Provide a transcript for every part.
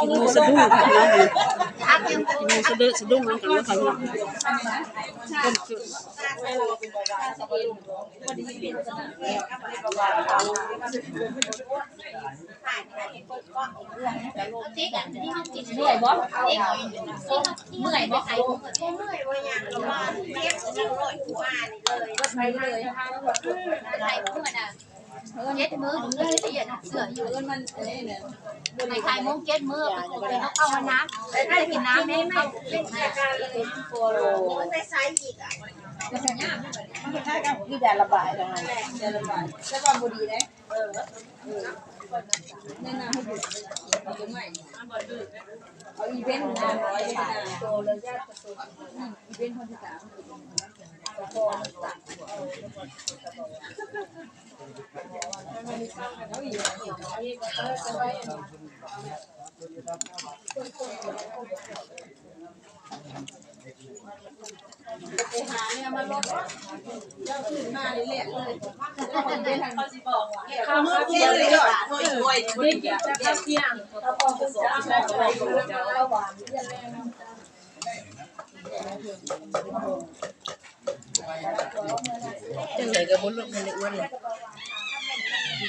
กินมือสะดุ้งค่ะพี่น้องเลยกินมือสะดุ้งสะดุ้งน้ำกันแล้วค่ะพี่น้องต้มจุดติ๊กอะที่เขากินเมื่อยบ่ติ๊กเมื่อยบ่ใครเมื่อยบ่ยังก็มาเรียกจะร้อยกว่านี่เลยไปเลยใครเมื่อยน่ะ เจ็ดมือถึงเลยเสียนเสืออยู่มันไม่ใครมงเจ็ดมือไปไปเขาเข้าน้ำได้กินน้ำไม่ไม่เป็นแค่การเลยโปโลไปไซส์อีกอะที่จะระบายตรงนั้นจะระบายแล้วก็บุรีได้เออแนะนำให้หยุดเอาตรงไหนเอาอีเวนต์นะร้อยบาทโตเลยยากตัวอีเวนต์คนที่สาม ไปหาเนี่ยมาลดเจ้าขึ้นมาเรื่อยๆเลยเขาสิบอกว่าเขาเมื่อเที่ยงเลยอะถ้วยถ้วยถ้วยจะเข้าเที่ยงเขาพอจะสอนได้อะไรก็หวานเยี่ยมจังไหนก็บ่ลงในอ้วนเลย ห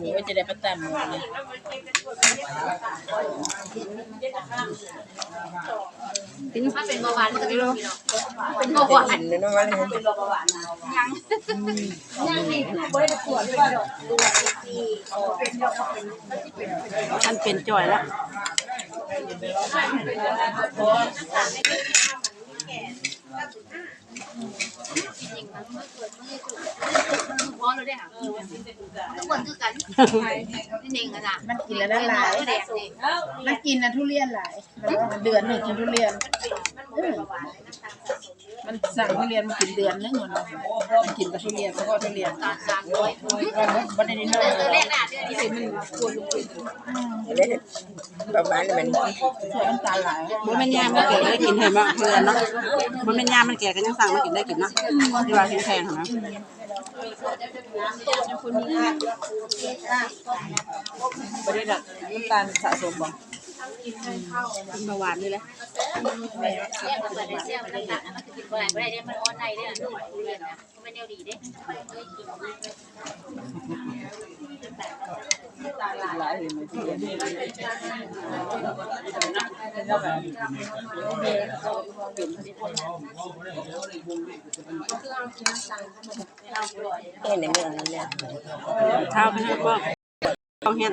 มูจะได้ประจำเลยถ้าเป็นเบาหวานมันจะไม่รู้เป็นเบาหวานเลยนะว่าเป็นเบาหวานยังยังนี่คือบ่ได้ตรวจด้วยว่าดอกดูที่เป็นดอกเป็นท่านเป็นจ่อยแล้ว ทุกคนคือกันนี่เองกันะมันกินแล้วได้หลายแดงนี่มันกินนะทุเรียนหลายเดือนหนึ่งกินทุเรียน มันสั่งทุเรียนมากินเดือนนึงเหมือนมันกินกับทุเรียนแล้วก็ทุเรียนตอนสามร้อยบันนี้เนาเดือนแรกน่ะเดื อนนี้มันควรลงไปประมาณมันช่วยน้ำตาหลบ่แม่นยามันแก่ได้กินให้บ่เพื่อนเนาะบ่แม่นยามันแก่ก็ยังสั่งมากินได้กินเนาะที่ว่าแพงๆหั่นนะบ่ได้ดอกน้ำตาลสะสมบ่กินเบาหวานนี่แหละเสียมันเปิดได้เสียมันต่างๆมันกินบ่ได้ได้มันออนไลน์ได้ดูดูเรียมันแนวดีเด้นทุ เอ็นในเมืองนั่นแหละเท้าไปให้บ่ต้องเฮ็ด